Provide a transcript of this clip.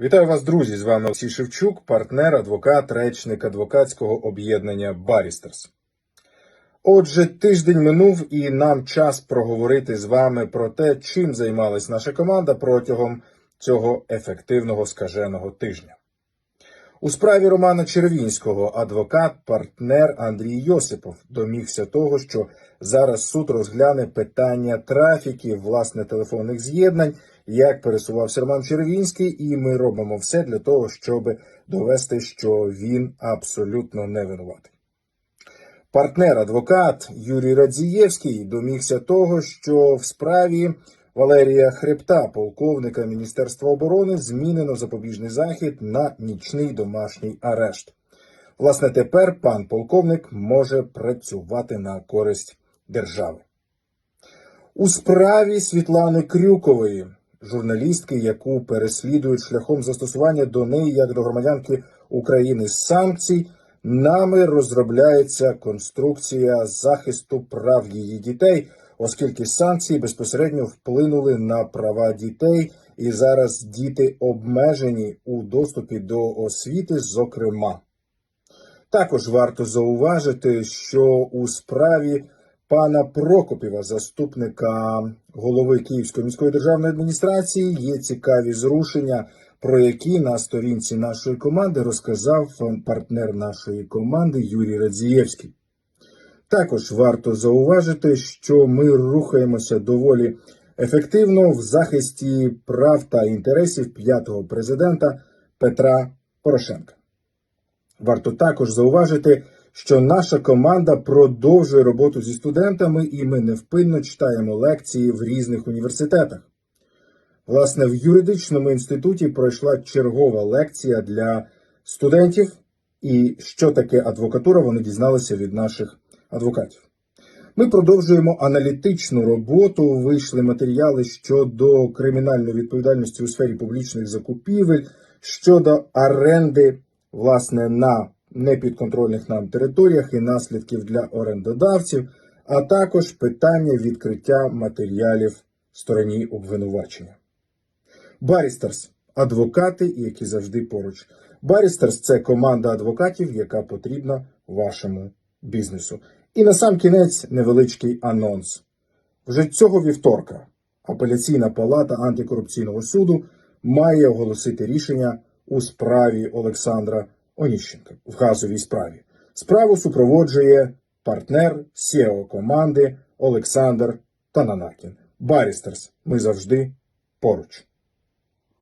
Вітаю вас, друзі! З вами Олексій Шевчук, партнер, адвокат, речник адвокатського об'єднання Барістерс. Отже, тиждень минув, і нам час проговорити з вами про те, чим займалась наша команда протягом цього ефективного скаженого тижня. У справі Романа Червінського адвокат, партнер Андрій Йосипов домігся того, що зараз суд розгляне питання трафіків, власне, телефонних з'єднань, як пересувався Роман Червінський, і ми робимо все для того, щоб довести, що він абсолютно не винуватий. Партнер адвокат Юрій Радзієвський домігся того, що в справі Валерія Хребта, полковника Міністерства оборони, змінено запобіжний захід на нічний домашній арешт. Власне, тепер пан полковник може працювати на користь держави. У справі Світлани Крюкової, журналістки, яку переслідують шляхом застосування до неї як до громадянки України санкцій, нами розробляється конструкція захисту прав її дітей, оскільки санкції безпосередньо вплинули на права дітей, і зараз діти обмежені у доступі до освіти, зокрема. Також варто зауважити, що у справі пана Прокопєва, заступника голови Київської міської державної адміністрації, є цікаві зрушення, про які на сторінці нашої команди розказав партнер нашої команди Юрій Радзієвський. Також варто зауважити, що ми рухаємося доволі ефективно в захисті прав та інтересів п'ятого президента Петра Порошенка. Варто також зауважити, що наша команда продовжує роботу зі студентами, і ми невпинно читаємо лекції в різних університетах. Власне, в юридичному інституті пройшла чергова лекція для студентів, і що таке адвокатура, вони дізналися від наших адвокатів. Ми продовжуємо аналітичну роботу. Вийшли матеріали щодо кримінальної відповідальності у сфері публічних закупівель, щодо оренди, власне, на непідконтрольних нам територіях і наслідків для орендодавців, а також питання відкриття матеріалів стороні обвинувачення. Барістерс адвокати, які завжди поруч. Барістерс це команда адвокатів, яка потрібна вашому бізнесу. І на сам кінець невеличкий анонс. Вже цього вівторка апеляційна палата антикорупційного суду має оголосити рішення у справі Олександра Оніщенка в газовій справі. Справу супроводжує партнер SEO команди Олександр Тананакін. Барістерс. Ми завжди поруч.